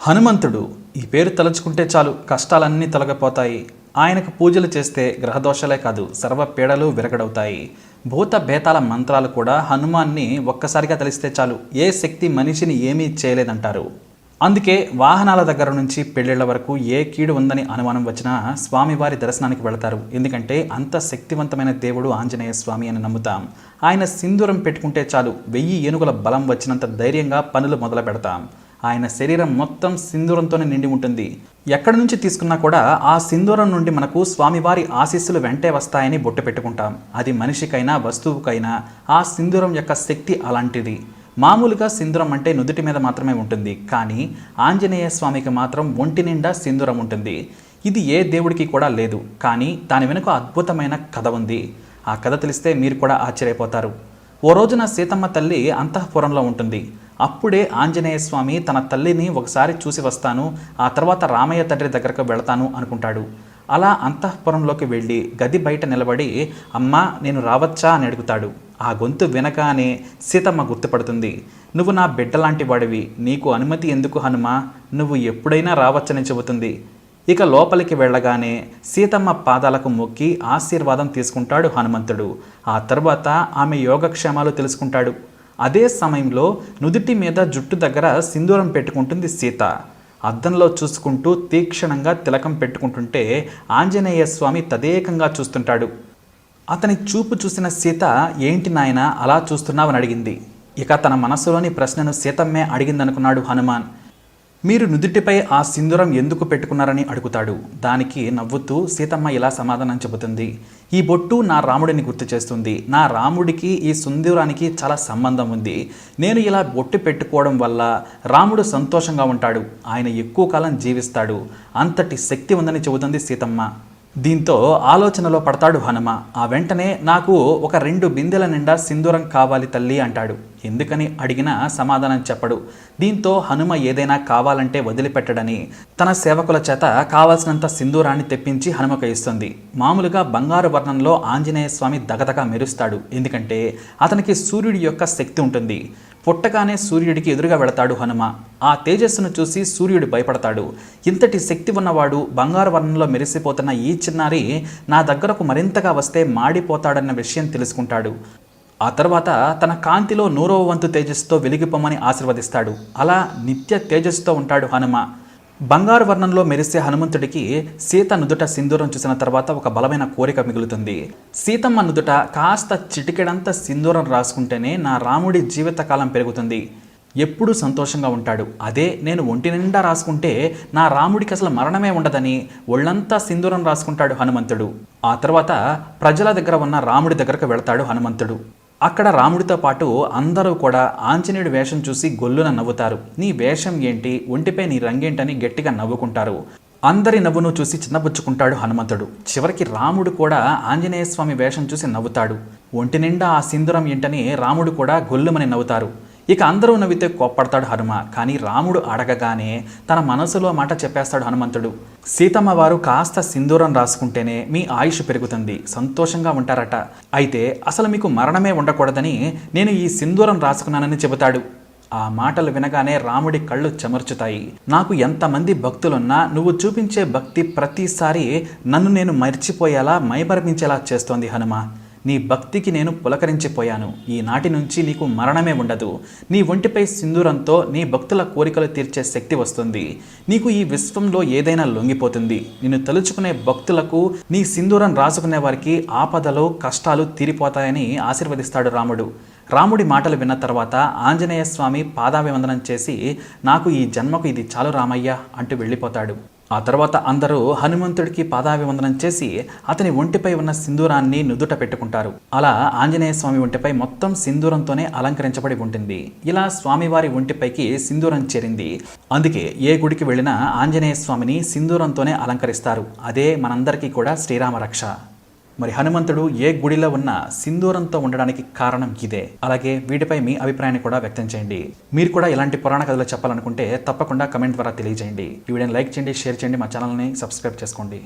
హనుమంతుడు ఈ పేరు తలుచుకుంటే చాలు కష్టాలన్నీ తొలగిపోతాయి. ఆయనకు పూజలు చేస్తే గ్రహదోషాలే కాదు సర్వ పీడలు విరగడవుతాయి. భూత భేతాల మంత్రాలు కూడా హనుమాన్ని ఒక్కసారిగా తెలిస్తే చాలు ఏ శక్తి మనిషిని ఏమీ చేయలేదంటారు. అందుకే వాహనాల దగ్గర నుంచి పెళ్ళిళ్ళ వరకు ఏ కీడు ఉందని అనుమానం వచ్చినా స్వామివారి దర్శనానికి వెళతారు. ఎందుకంటే అంత శక్తివంతమైన దేవుడు ఆంజనేయ స్వామి అని నమ్ముతాం. ఆయన సింధూరం పెట్టుకుంటే చాలు వెయ్యి ఏనుగుల బలం వచ్చినంత ధైర్యంగా పనులు మొదలు పెడతాం ఆయన శరీరం మొత్తం సింధూరంతోనే నిండి ఉంటుంది. ఎక్కడి నుంచి తీసుకున్నా కూడా ఆ సింధూరం నుండి మనకు స్వామివారి ఆశీస్సులు వెంటే వస్తాయని బొట్టు పెట్టుకుంటాం. అది మనిషికైనా వస్తువుకైనా ఆ సింధూరం యొక్క శక్తి అలాంటిది. మామూలుగా సింధూరం అంటే నుదుటి మీద మాత్రమే ఉంటుంది. కానీ ఆంజనేయ స్వామికి మాత్రం ఒంటి నిండా సింధూరం ఉంటుంది. ఇది ఏ దేవుడికి కూడా లేదు. కానీ దాని వెనుక అద్భుతమైన కథ ఉంది. ఆ కథ తెలిస్తే మీరు కూడా ఆశ్చర్యపోతారు. ఓ రోజున సీతమ్మ తల్లి అంతఃపురంలో ఉంటుంది. అప్పుడే ఆంజనేయ స్వామి తన తల్లిని ఒకసారి చూసి వస్తాను ఆ తర్వాత రామయ్య తండ్రి దగ్గరకు వెళతాను అనుకుంటాడు. అలా అంతఃపురంలోకి వెళ్ళి గది బయట నిలబడి అమ్మా నేను రావచ్చా? అని అడుగుతాడు. ఆ గొంతు వినగానే సీతమ్మ గుర్తుపడుతుంది. నువ్వు నా బిడ్డలాంటి వాడివి నీకు అనుమతి ఎందుకు హనుమ? నువ్వు ఎప్పుడైనా రావచ్చని చెబుతుంది. ఇక లోపలికి వెళ్ళగానే సీతమ్మ పాదాలకు మొక్కి ఆశీర్వాదం తీసుకుంటాడు హనుమంతుడు. ఆ తర్వాత ఆమె యోగక్షేమాలు తెలుసుకుంటాడు. అదే సమయంలో నుదుటి మీద జుట్టు దగ్గర సింధూరం పెట్టుకుంటుంది సీత. అద్దంలో చూసుకుంటూ తీక్షణంగా తిలకం పెట్టుకుంటుంటే ఆంజనేయ స్వామి తదేకంగా చూస్తుంటాడు. అతని చూపు చూసిన సీత ఏంటి నాయన అలా చూస్తున్నావని అడిగింది. ఇక తన మనసులోని ప్రశ్నను సీతమ్మే అడిగిందనుకున్నాడు హనుమాన్. మీరు నుదుటిపై ఆ సింధూరం ఎందుకు పెట్టుకున్నారని అడుగుతాడు. దానికి నవ్వుతూ సీతమ్మ ఇలా సమాధానం చెబుతుంది. ఈ బొట్టు నా రాముడిని గుర్తు చేస్తుంది. నా రాముడికి ఈ సింధూరానికి చాలా సంబంధం ఉంది. నేను ఇలా బొట్టు పెట్టుకోవడం వల్ల రాముడు సంతోషంగా ఉంటాడు. ఆయన ఎక్కువ కాలం జీవిస్తాడు. అంతటి శక్తి ఉందని చెబుతుంది సీతమ్మ. దీంతో ఆలోచనలో పడతాడు హనుమ. ఆ వెంటనే నాకు ఒక రెండు బిందెల నిండా సింధూరం కావాలి తల్లి అంటాడు. ఎందుకని అడిగినా సమాధానం చెప్పడు. దీంతో హనుమ ఏదైనా కావాలంటే వదిలిపెట్టడని తన సేవకుల చేత కావాల్సినంత సింధూరాన్ని తెప్పించి హనుమకు ఇస్తుంది. మామూలుగా బంగారు వర్ణంలో ఆంజనేయ స్వామి దగదగా మెరుస్తాడు. ఎందుకంటే అతనికి సూర్యుడి యొక్క శక్తి ఉంటుంది. పుట్టగానే సూర్యుడికి ఎదురుగా వెళతాడు హనుమ. ఆ తేజస్సును చూసి సూర్యుడు భయపడతాడు. ఇంతటి శక్తి ఉన్నవాడు బంగారు వర్ణంలో మెరిసిపోతున్న ఈ చిన్నారి నా దగ్గరకు మరింతగా వస్తే మాడిపోతాడన్న విషయం తెలుసుకుంటాడు. ఆ తర్వాత తన కాంతిలో నూరవ వంతు తేజస్సుతో వెలిగిపోమని ఆశీర్వదిస్తాడు. అలా నిత్య తేజస్సుతో ఉంటాడు హనుమ. బంగారు వర్ణంలో మెరిసే హనుమంతుడికి సీత నుదుట సింధూరం చూసిన తర్వాత ఒక బలమైన కోరిక మిగులుతుంది. సీతమ్మ నుదుట కాస్త చిటికెడంత సింధూరం రాసుకుంటేనే నా రాముడి జీవితకాలం పెరుగుతుంది. ఎప్పుడూ సంతోషంగా ఉంటాడు. అదే నేను ఒంటి నిండా రాసుకుంటే నా రాముడికి అసలు మరణమే ఉండదని ఒళ్ళంతా సింధూరం రాసుకుంటాడు హనుమంతుడు. ఆ తర్వాత ప్రజల దగ్గర ఉన్న రాముడి దగ్గరకు వెళతాడు హనుమంతుడు. అక్కడ రాముడితో పాటు అందరూ కూడా ఆంజనేయుడి వేషం చూసి గొల్లున నవ్వుతారు. నీ వేషం ఏంటి? ఒంటిపై నీ రంగేంటని గట్టిగా నవ్వుకుంటారు. అందరి నవ్వును చూసి చిన్నబుచ్చుకుంటాడు హనుమంతుడు. చివరికి రాముడు కూడా ఆంజనేయ స్వామి వేషం చూసి నవ్వుతాడు. ఒంటి నిండా ఆ సింధురం ఏంటని రాముడు కూడా గొల్లుమని నవ్వుతారు. ఇక అందరూ నవ్వితే కోప్పడతాడు హనుమ కానీ రాముడు అడగగానే తన మనసులో మాట చెప్పేస్తాడు హనుమంతుడు. సీతమ్మ వారు కాస్త సింధూరం రాసుకుంటేనే మీ ఆయుష్ పెరుగుతుంది సంతోషంగా ఉంటారట. అయితే అసలు మీకు మరణమే ఉండకూడదని నేను ఈ సింధూరం రాసుకున్నానని చెబుతాడు. ఆ మాటలు వినగానే రాముడి కళ్ళు చెమర్చుతాయి. నాకు ఎంతమంది భక్తులున్నా నువ్వు చూపించే భక్తి ప్రతిసారి నన్ను నేను మర్చిపోయేలా మైమర్మించేలా చేస్తోంది హనుమ. నీ భక్తికి నేను పులకరించిపోయాను. ఈనాటి నుంచి నీకు మరణమే ఉండదు. నీ ఒంటిపై సింధూరంతో నీ భక్తుల కోరికలు తీర్చే శక్తి వస్తుంది. నీకు ఈ విశ్వంలో ఏదైనా లొంగిపోతుంది. నిన్ను తలుచుకునే భక్తులకు నీ సింధూరం రాసుకునే వారికి ఆపదలు కష్టాలు తీరిపోతాయని ఆశీర్వదిస్తాడు రాముడు. రాముడి మాటలు విన్న తర్వాత ఆంజనేయ స్వామి పాదాభివందనం చేసి నాకు ఈ జన్మకు ఇది చాలు రామయ్య అంటూ వెళ్ళిపోతాడు. ఆ తర్వాత అందరూ హనుమంతుడికి పాదాభివందనం చేసి అతని ఒంటిపై ఉన్న సింధూరాన్ని నుదుట పెట్టుకుంటారు. అలా ఆంజనేయ స్వామి ఒంటిపై మొత్తం సింధూరంతోనే అలంకరించబడి ఉంటుంది. ఇలా స్వామివారి ఒంటిపైకి సింధూరం చేరింది. అందుకే ఏ గుడికి వెళ్ళినా ఆంజనేయ స్వామిని సింధూరంతోనే అలంకరిస్తారు. అదే మనందరికీ కూడా శ్రీరామ రక్ష మరి హనుమంతుడు ఏ గుడిలో ఉన్న సింధూరంతో ఉండడానికి కారణం ఇదే. అలాగే వీటిపై మీ అభిప్రాయాన్ని కూడా వ్యక్తం చేయండి. మీరు కూడా ఇలాంటి పురాణ కథలు చెప్పాలనుకుంటే తప్పకుండా కమెంట్ ద్వారా తెలియజేయండి. ఈ వీడియోని లైక్ చేయండి షేర్ చేయండి మా ఛానల్ని సబ్స్క్రైబ్ చేసుకోండి.